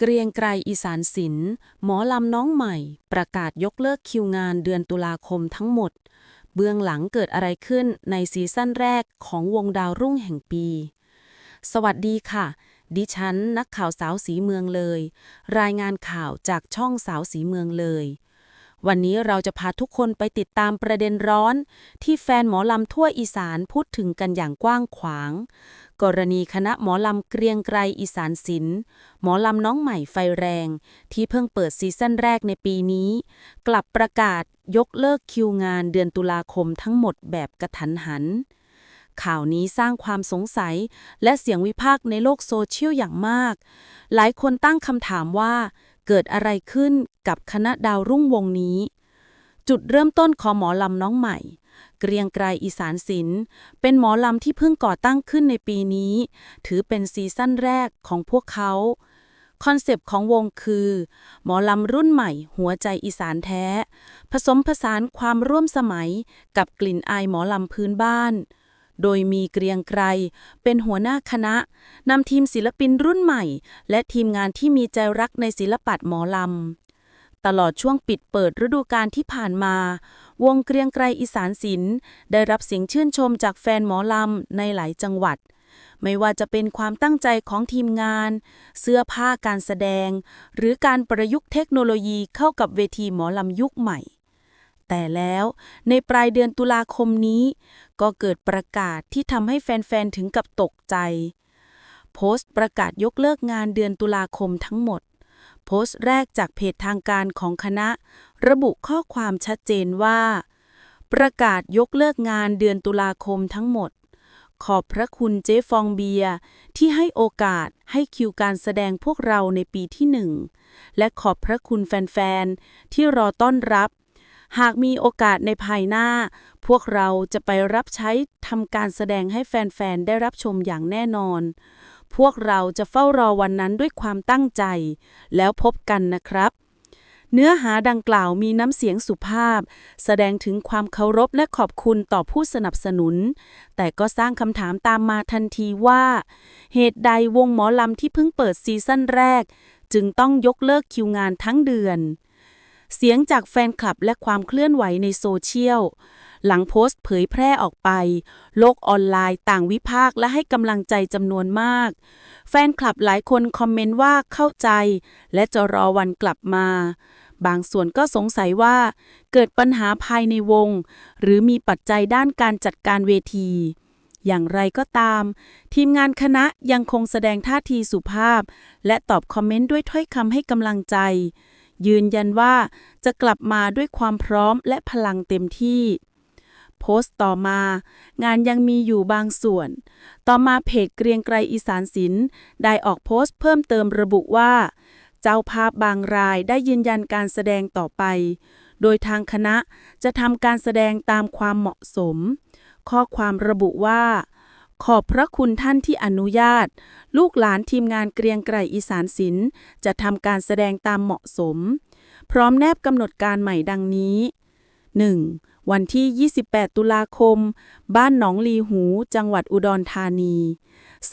เกรียงไกรอีสานศิลป์หมอลำน้องใหม่ ประกาศยกเลิกคิวงานเดือนตุลาคมทั้งหมด เบื้องหลังเกิดอะไรขึ้นในซีซั่นแรกของวงดาวรุ่งแห่งปี สวัสดีค่ะ ดิฉันนักข่าวสาวสีเมืองเลย รายงานข่าวจากช่องสาวสีเมืองเลย วันนี้เราจะพาทุกคนไปติดตามประเด็นร้อน ที่แฟนหมอลำทั่วอีสานพูดถึงกันอย่างกว้างขวาง กรณีคณะหมอลำเกรียงไกรอีสานศิลป์หมอลำน้องใหม่ไฟแรง ที่เพิ่งเปิดซีซั่นแรกในปีนี้ กลับประกาศยกเลิกคิวงานเดือนตุลาคมทั้งหมดแบบกระทันหันข่าวนี้สร้างความสงสัยและเสียงวิพากษ์ในโลกโซเชียลอย่างมาก หลายคนตั้งคำถามว่า เกิดอะไรขึ้นกับคณะดาวรุ่งวงนี้ จุดเริ่มต้นของหมอลำน้องใหม่ เกรียงไกรอีสานศิลป์เป็นหมอลำที่เพิ่งก่อตั้งขึ้นในปีนี้ ถือเป็นซีซั่นแรกของพวกเขาคอนเซปต์ของวงคือ หมอลำรุ่นใหม่ หัวใจอีสานแท้ ผสมผสานความร่วมสมัยกับกลิ่นอายหมอลำพื้นบ้าน โดยมีเกรียงไกรเป็นหัวหน้าคณะนำทีมศิลปินรุ่นใหม่ และทีมงานที่มีใจรักในศิลปะหมอลำ ตลอดช่วงปิดเปิดฤดูกาลที่ผ่านมา วงเกรียงไกรอีสานศิลป์ได้รับเสียงชื่นชมจากแฟนหมอลำในหลายจังหวัดไม่ว่าจะเป็นความตั้งใจของทีมงาน เสื้อผ้าการแสดง หรือการประยุกต์เทคโนโลยีเข้ากับเวทีหมอลำยุคใหม่ แต่แล้ว ในปลายเดือนตุลาคมนี้ ก็เกิดประกาศที่ทำให้แฟน ๆ ถึงกับตกใจ โพสต์ประกาศยกเลิกงานเดือนตุลาคมทั้งหมด โพสต์แรกจากเพจทางการของคณะ ระบุข้อความชัดเจนว่า ประกาศยกเลิกงานเดือนตุลาคมทั้งหมด ขอบพระคุณเจ๊ฟองเบียร์ที่ให้โอกาสให้คิวการแสดงพวกเราในปีที่หนึ่งและขอบพระคุณแฟน ๆ ที่รอต้อนรับ หากมีโอกาสในภายหน้า พวกเราจะไปรับใช้ทำการแสดงให้แฟน ๆ ได้รับชมอย่างแน่นอน พวกเราจะเฝ้ารอวันนั้นด้วยความตั้งใจ แล้วพบกันนะครับ เนื้อหาดังกล่าวมีน้ำเสียงสุภาพ แสดงถึงความเคารพและขอบคุณต่อผู้สนับสนุน แต่ก็สร้างคำถามตามมาทันทีว่า เหตุใดวงหมอลำที่เพิ่งเปิดซีซั่นแรก จึงต้องยกเลิกคิวงานทั้งเดือน เสียงจากแฟนคลับและความเคลื่อนไหวในโซเชียล หลังโพสต์เผยแพร่ออกไป โลกออนไลน์ต่างวิพากษ์และให้กำลังใจจำนวนมาก แฟนคลับหลายคนคอมเมนต์ว่าเข้าใจ และจะรอวันกลับมา บางส่วนก็สงสัยว่า เกิดปัญหาภายในวง หรือมีปัจจัยด้านการจัดการเวทีอย่างไรก็ตาม ทีมงานคณะยังคงแสดงท่าทีสุภาพ และตอบคอมเมนต์ด้วยถ้อยคำให้กำลังใจ ยืนยันว่าจะกลับมาด้วยความพร้อมและพลังเต็มที่ โพสต์ต่อมา งานยังมีอยู่บางส่วน ต่อมาเพจเกรียงไกรอีสานศิลป์ได้ออกโพสต์เพิ่มเติมระบุว่า เจ้าภาพบางรายได้ยืนยันการแสดงต่อไป โดยทางคณะจะทำการแสดงตามความเหมาะสม ข้อความระบุว่า ขอบพระคุณท่านที่อนุญาต ลูกหลานทีมงานเกรียงไกรอีสานศิลป์จะทำการแสดงตามเหมาะสม พร้อมแนบกำหนดการใหม่ดังนี้ 1. วันที่ 28 ตุลาคม บ้านหนองลีหู จังหวัดอุดรธานี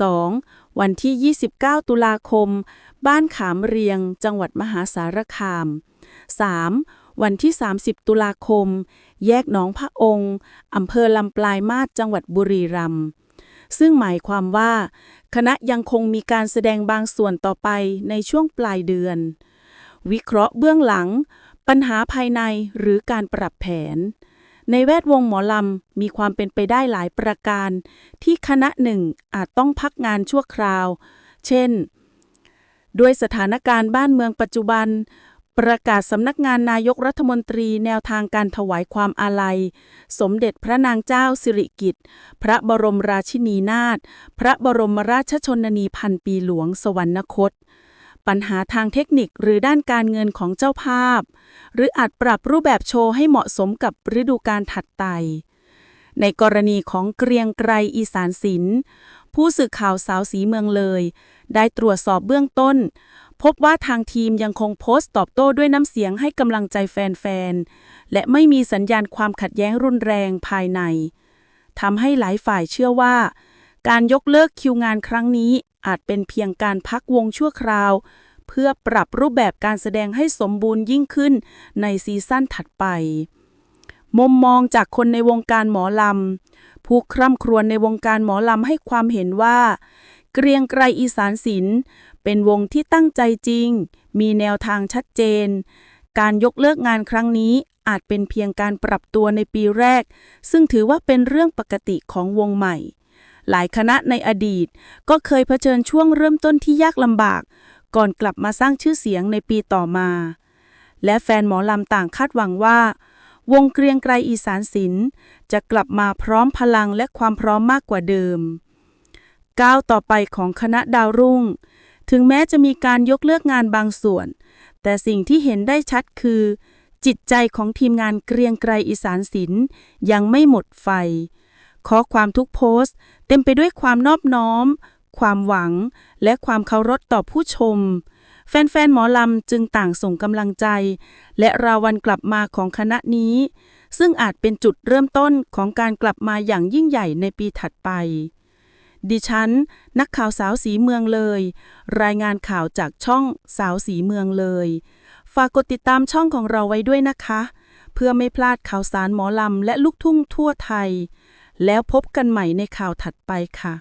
2. วันที่ 29 ตุลาคม บ้านขามเรียง จังหวัดมหาสารคาม 3. วันที่ 30 ตุลาคม แยกหนองพระองค์ อำเภอลำปลายมาศจังหวัดบุรีรัมย์ ซึ่งหมายความว่า คณะยังคงมีการแสดงบางส่วนต่อไปในช่วงปลายเดือน วิเคราะห์เบื้องหลัง ปัญหาภายในหรือการปรับแผน ในแวดวงหมอลำมีความเป็นไปได้หลายประการ ที่คณะหนึ่งอาจต้องพักงานชั่วคราว เช่น ด้วยสถานการณ์บ้านเมืองปัจจุบัน ประกาศสำนักงานนายกรัฐมนตรีแนวทางการถวายความอาลัย สมเด็จพระนางเจ้าสิริกิติ์ พระบรมราชินีนาถ พระบรมราชชนนีพันปีหลวงสวรรคต ปัญหาทางเทคนิคหรือด้านการเงินของเจ้าภาพ หรืออาจปรับรูปแบบโชว์ให้เหมาะสมกับฤดูกาลถัดไป ในกรณีของเกรียงไกรอีสานศิลป์ผู้สื่อข่าวสาวสีเมืองเลย ได้ตรวจสอบเบื้องต้น พบว่าทางทีมยังคงโพสต์ตอบโต้ด้วยน้ำเสียงให้กำลังใจแฟนๆ และไม่มีสัญญาณความขัดแย้งรุนแรงภายในทำให้หลายฝ่ายเชื่อว่า การยกเลิกคิวงานครั้งนี้อาจเป็นเพียงการพักวงชั่วคราวเเพื่อปรับรูปแบบการแสดงให้สมบูรณ์ยิ่งขึ้นในซีซั่นถัดไป มุมมองจากคนในวงการหมอลำ ผู้คร่ำครวญในวงการหมอลำให้ความเห็นว่า เกรียงไกรอีสานศิลป์เป็นวงที่ตั้งใจจริง มีแนวทางชัดเจน การยกเลิกงานครั้งนี้อาจเป็นเพียงการปรับตัวในปีแรก ซึ่งถือว่าเป็นเรื่องปกติของวงใหม่ หลายคณะในอดีตก็เคยเผชิญช่วงเริ่มต้นที่ยากลำบาก ก่อนกลับมาสร้างชื่อเสียงในปีต่อมา และแฟนหมอลำต่างคาดหวังว่า วงเกรียงไกรอีสานศิลป์จะกลับมาพร้อมพลังและความพร้อมมากกว่าเดิม ก้าวต่อไปของคณะดาวรุ่ง ถึงแม้จะมีการยกเลิกงานบางส่วน แต่สิ่งที่เห็นได้ชัดคือ จิตใจของทีมงานเกรียงไกรอีสานศิลป์ยังไม่หมดไฟข้อความทุกโพสต์ เต็มไปด้วยความนอบน้อม ความหวัง และความเคารพต่อผู้ชม แฟนๆ หมอลำจึงต่างส่งกำลังใจ และราวันกลับมาของคณะนี้ ซึ่งอาจเป็นจุดเริ่มต้นของการกลับมาอย่างยิ่งใหญ่ในปีถัดไป ดิฉัน นักข่าวสาวสีเมืองเลย รายงานข่าวจากช่องสาวสีเมืองเลย ฝากกดติดตามช่องของเราไว้ด้วยนะคะ เพื่อไม่พลาดข่าวสารหมอลำและลูกทุ่งทั่วไทย แล้วพบกันใหม่ในข่าวถัดไปค่ะ